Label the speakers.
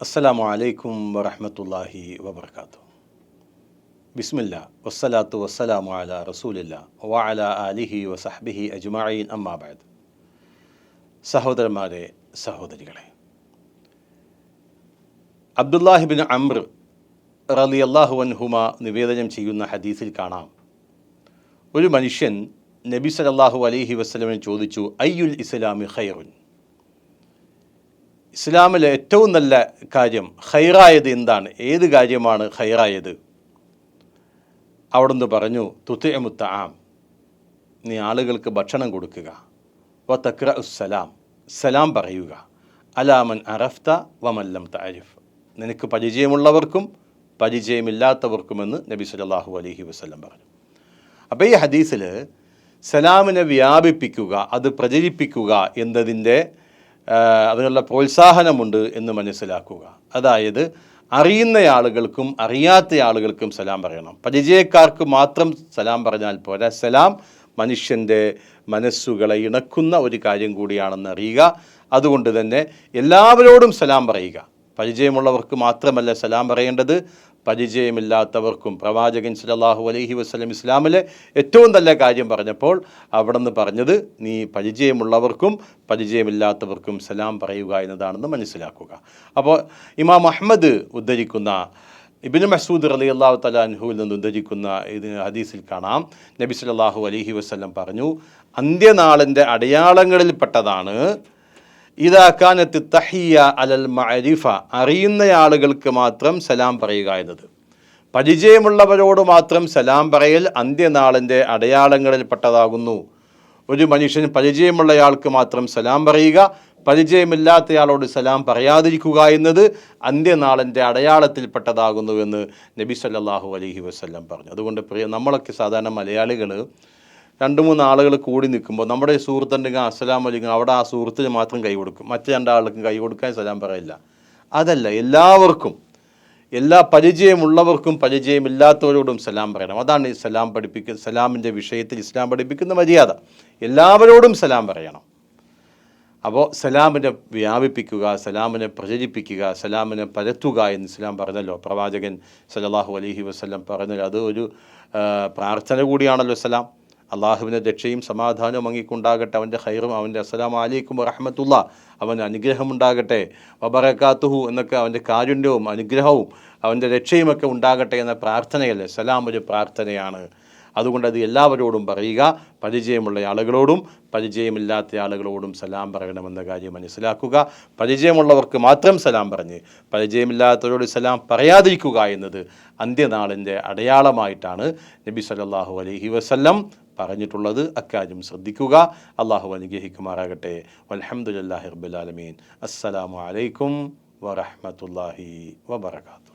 Speaker 1: അസ്സലാമു അലൈക്കും വറഹമത്തല്ലാഹി വബർക്കാത്തു ബിസ്മില്ല വസ്സലാത്തു വസ്സലാമു അല റസൂലില്ല വഅല അലിഹി വസഹ്ബിഹി അജ്മഈൻ അമ്മാബാദ് സഹോദരന്മാരെ സഹോദരികളെ അബ്ദുല്ലാഹിബിൻ അമ്ര റലി അള്ളാഹു അൻഹുമ നിവേദനം ചെയ്യുന്ന ഹദീസിൽ കാണാം. ഒരു മനുഷ്യൻ നബി സല്ലല്ലാഹു അലഹി വസ്ലമിനെ ചോദിച്ചു അയ്യുൽ ഇസ്ലാമി ഖൈറുൻ? ഇസ്ലാമിലെ ഏറ്റവും നല്ല കാര്യം ഹൈറായത് എന്താണ്? ഏത് കാര്യമാണ് ഹൈറായത് അവിടുന്ന് പറഞ്ഞു തുത്തയമുത്ത ആം നീ ആളുകൾക്ക് ഭക്ഷണം കൊടുക്കുക. വ തക്ര ഉസ്സലാം സലാം പറയുക. അലാമൻ അറഫ്ത വമല്ലം താരിഫ് നിനക്ക് പരിചയമുള്ളവർക്കും പരിചയമില്ലാത്തവർക്കുമെന്ന് നബി സല്ലല്ലാഹു അലഹി വസ്ലം പറഞ്ഞു. അപ്പോൾ ഈ ഹദീസിൽ സലാമിനെ വ്യാപിപ്പിക്കുക അത് പ്രചരിപ്പിക്കുക എന്നതിന്റെ അതിനുള്ള പ്രോത്സാഹനമുണ്ട് എന്ന് മനസ്സിലാക്കുക. അതായത് അറിയുന്ന ആളുകൾക്കും അറിയാത്ത ആളുകൾക്കും സലാം പറയണം. പരിചയക്കാർക്ക് മാത്രം സലാം പറഞ്ഞാൽ പോരാ. സലാം മനുഷ്യന്റെ മനസ്സുകളെ ഇണക്കുന്ന ഒരു കാര്യം കൂടിയാണെന്ന് അറിയുക. അതുകൊണ്ട് തന്നെ എല്ലാവരോടും സലാം പറയുക. പരിചയമുള്ളവർക്ക് മാത്രമല്ല സലാം പറയേണ്ടത്. പരിചയമില്ലാത്തവർക്കും പ്രവാചകൻ സലാഹു അലഹി വസ്ലം ഇസ്ലാമിലെ ഏറ്റവും നല്ല കാര്യം പറഞ്ഞപ്പോൾ അവിടെ നിന്ന് പറഞ്ഞത് നീ പരിചയമുള്ളവർക്കും പരിചയമില്ലാത്തവർക്കും സലാം പറയുക എന്നതാണെന്ന് മനസ്സിലാക്കുക. അപ്പോൾ ഇമാം അഹമ്മദ് ഉദ്ധരിക്കുന്ന ഇബിന് മസൂദ് അലി അള്ളാഹു തലാൻഹുവിൽ നിന്ന് ഉദ്ധരിക്കുന്ന ഇത് ഹദീസിൽ കാണാം. നബി സല്ലാഹു അലഹി വസ്ലം പറഞ്ഞു അന്ത്യനാളിന്റെ അടയാളങ്ങളിൽപ്പെട്ടതാണ് ഇതാക്കാനത്ത് തഹിയ അലൽ മഅരിഫ. അറിയുന്ന ആളുകൾക്ക് മാത്രം സലാം പറയുക എന്നത്. പരിചയമുള്ളവരോട് മാത്രം സലാം പറയൽ അന്ത്യനാളിന്റെ അടയാളങ്ങളിൽപ്പെട്ടതാകുന്നു. ഒരു മനുഷ്യൻ പരിചയമുള്ളയാൾക്ക് മാത്രം സലാം പറയുക പരിചയമില്ലാത്തയാളോട് സലാം പറയാതിരിക്കുക എന്നത് അന്ത്യനാളിന്റെ അടയാളത്തിൽപ്പെട്ടതാകുന്നുവെന്ന് നബി സല്ലാഹു അലഹി വസ്ല്ലാം പറഞ്ഞു. അതുകൊണ്ട് പ്രിയ നമ്മളൊക്കെ സാധാരണ മലയാളികൾ രണ്ട് മൂന്ന് ആളുകൾ കൂടി നിൽക്കുമ്പോൾ നമ്മുടെ സുഹൃത്തുണ്ടെങ്കിൽ അസ്സലാം വലിക്കും അവിടെ ആ സുഹൃത്തിന് മാത്രം കൈ കൊടുക്കും. മറ്റു രണ്ടാൾക്കും കൈ കൊടുക്കാൻ സലാം പറയില്ല. അതല്ല എല്ലാവർക്കും എല്ലാ പരിചയമുള്ളവർക്കും പരിചയമില്ലാത്തവരോടും സലാം പറയണം. അതാണ് ഈ സലാം പഠിപ്പിക്കുന്ന സലാമിന്റെ വിഷയത്തിൽ ഇസ്ലാം പഠിപ്പിക്കുന്ന മര്യാദ. എല്ലാവരോടും സലാം പറയണം. അപ്പോൾ സലാമിനെ വ്യാപിപ്പിക്കുക സലാമിനെ പ്രചരിപ്പിക്കുക സലാമിനെ പരത്തുക എന്ന് ഇസ്ലാം പറഞ്ഞല്ലോ. പ്രവാചകൻ സലാഹു അലഹി വസ്ലം പറഞ്ഞല്ലോ അത് ഒരു പ്രാർത്ഥന കൂടിയാണല്ലോ സലാം. അള്ളാഹുവിന്റെ രക്ഷയും സമാധാനവും അങ്ങിക്കുണ്ടാകട്ടെ. അവന്റെ ഹൈറും അവന്റെ അസ്സലാം അലൈക്കും വറഹമത്തുള്ള. അവന്റെ അനുഗ്രഹമുണ്ടാകട്ടെ. വബറക്കാത്തുഹു എന്നൊക്കെ അവന്റെ കാരുണ്യവും അനുഗ്രഹവും അവന്റെ രക്ഷയുമൊക്കെ ഉണ്ടാകട്ടെ എന്ന പ്രാർത്ഥനയല്ലേ? സലാം ഒരു പ്രാർത്ഥനയാണ്. അതുകൊണ്ട് അത് എല്ലാവരോടും പറയുക. പരിചയമുള്ള ആളുകളോടും പരിചയമില്ലാത്ത ആളുകളോടും സലാം പറയണമെന്ന കാര്യം മനസ്സിലാക്കുക. പരിചയമുള്ളവർക്ക് മാത്രം സലാം പറഞ്ഞ് പരിചയമില്ലാത്തവരോട് സലാം പറയാതിരിക്കുക എന്നത് അന്ത്യനാളിന്റെ അടയാളമായിട്ടാണ് നബി സല്ലാഹു അലൈഹി വസല്ലം പറഞ്ഞിട്ടുള്ളത് അക്കാര്യം ശ്രദ്ധിക്കുക. അള്ളാഹു അനുഗ്രഹിക്കുമാറാകട്ടെ. വലഹമുല്ലാഹി റബുലാലമീൻ അസ്സലാമു അലൈക്കും വറഹമത്തല്ലാഹി വബർക്കാത്തു